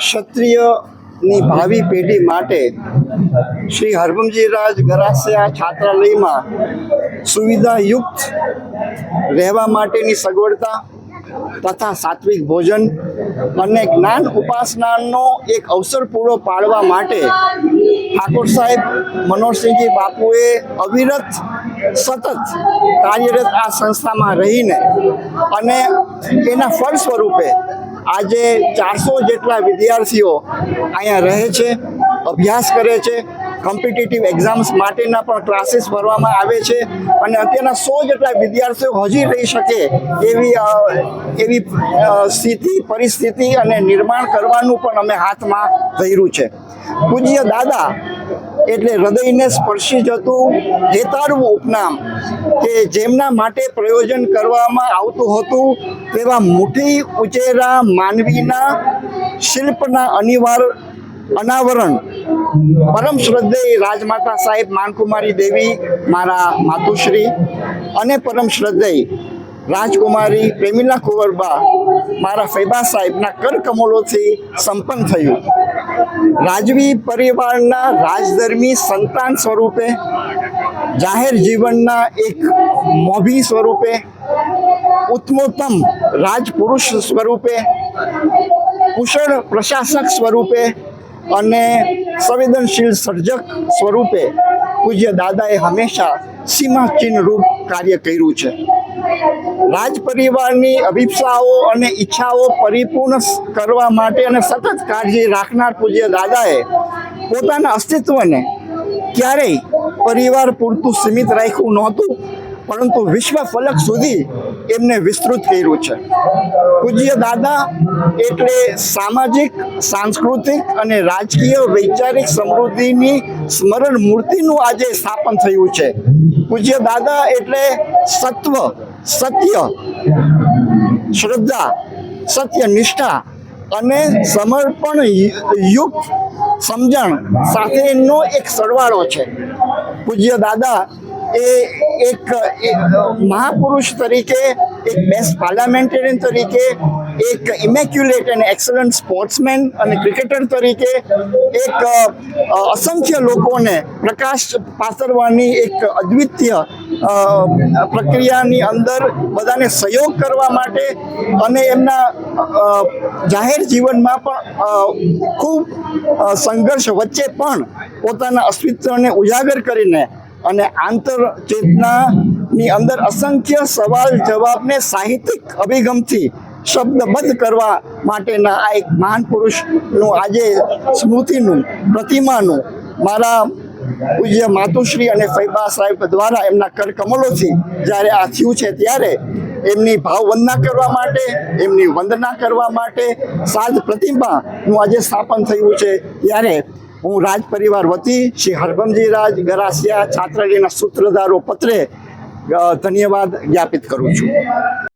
ક્ષત્રિયની ભાવિ પેઢી માટે શ્રી હરભમજી રાજ ગરાસિયા છાત્રાલયમાં સુવિધાયુક્ત રહેવા માટેની સગવડતા તથા સાત્વિક ભોજન અને જ્ઞાન ઉપાસનાનો એક અવસર પૂરો પાડવા માટે ઠાકોર સાહેબ મનોહરસિંહજી બાપુએ અવિરત સતત કાર્યરત આ સંસ્થામાં રહીને અને એના ફળ સ્વરૂપે આજે ચારસો જેટલા વિદ્યાર્થીઓ અહીંયા રહે છે, અભ્યાસ કરે છે કોમ્પિટિટિવ એક્ઝામ્સ માટેના પણ ક્લાસીસ ભરવામાં આવે છે અને અત્યારના સો જેટલા વિદ્યાર્થીઓ હજી રહી શકે એવી એવી સ્થિતિ, પરિસ્થિતિ અને નિર્માણ કરવાનું પણ અમે હાથમાં ધર્યું છે. પૂજ્ય દાદા એટલે હૃદયને સ્પર્શી જતું હેતાળવું ઉપનામ કે જેમના માટે પ્રયોજન કરવામાં આવતું હતું તેવા મુઠ્ઠી ઉચેરા માનવીના શિલ્પના અનિવાર અનાવરણ. પરમ શ્રદ્ધેય રાજમાતા સાહેબ માનકુમારી દેવી મારા માતુશ્રી અને પરમ શ્રદ્ધેય રાજકુમારી પ્રેમિલા કુંવરબા મારા ફૈબા સાહેબના કરકમલોથી સંપન્ન થયું. રાજવી પરિવારના રાજધર્મી સંતાન સ્વરૂપે, જાહેર જીવનના એક મોભી સ્વરૂપે, ઉત્તમોત્તમ રાજપુરુષ સ્વરૂપે, કુશળ પ્રશાસક સ્વરૂપે અને સંવેદનશીલ સર્જક સ્વરૂપે પૂજ્ય દાદાએ હંમેશા સીમાચિહ્ન રૂપ કાર્ય કર્યું છે. રાજ પરિવારની અભિપ્સાઓ અને ઈચ્છાઓ પરિપૂર્ણ કરવા માટે અને સતત કાળજી રાખનાર પૂજ્ય દાદાએ પોતાના અસ્તિત્વને ક્યારેય પરિવાર પૂરતું સીમિત રાખ્યું નહોતું, પરંતુ વિશ્વ ફલક સુધી એમને વિસ્તૃત કર્યું છે. પૂજ્ય દાદા એટલે સામાજિક, સાંસ્કૃતિક અને રાજકીય વૈચારિક સમૃદ્ધિની સ્મરણ મૂર્તિનું આજે સ્થાપન થયું છે. પૂજ્ય દાદા એટલે સત્વ, સત્ય, શ્રદ્ધા, સત્ય નિષ્ઠા અને સમર્પણ યુક્ત સમજણ સાથેનો એક સરવાળો છે. પૂજ્ય દાદા એ એક મહાપુરુષ તરીકે, એક બેસ્ટ પાર્લામેન્ટેરિયન તરીકે એક ઇમેક્યુલેટ અને એક્સલન્ટ સ્પોર્ટ્સમેન અને ક્રિકેટર તરીકે એક અસંખ્ય લોકોને પ્રકાશ પાથરવાની એક અદ્વિતીય પ્રક્રિયાની અંદર બધાને સહયોગ કરવા માટે અને એમના જાહેર જીવનમાં પણ ખૂબ સંઘર્ષ વચ્ચે પણ પોતાના અસ્તિત્વને ઉજાગર કરીને અને આંતર ચેતનાની અંદર અસંખ્ય સવાલ જવાબને સાહિત્યિક અભિગમથી શબ્દબદ્ધ કરવા માટેના આ એક મહાન પુરુષનું આજે સ્મૃતિનું, પ્રતિમાનું મારા પૂજ્ય માતુશ્રી અને ફૈબા સાહેબ દ્વારા એમના કરકમલોથી જ્યારે આ થયું છે ત્યારે એમની ભાવ વંદના કરવા માટે, એમની વંદના કરવા માટે સાધ પ્રતિમાનું આજે સ્થાપન થયું છે. ત્યારે હું રાજ પરિવાર વતી શ્રી હરભમજી રાજ ગરાસિયા છાત્રાલયના સૂત્રધારો પત્રે ધન્યવાદ જ્ઞાપિત કરું છું.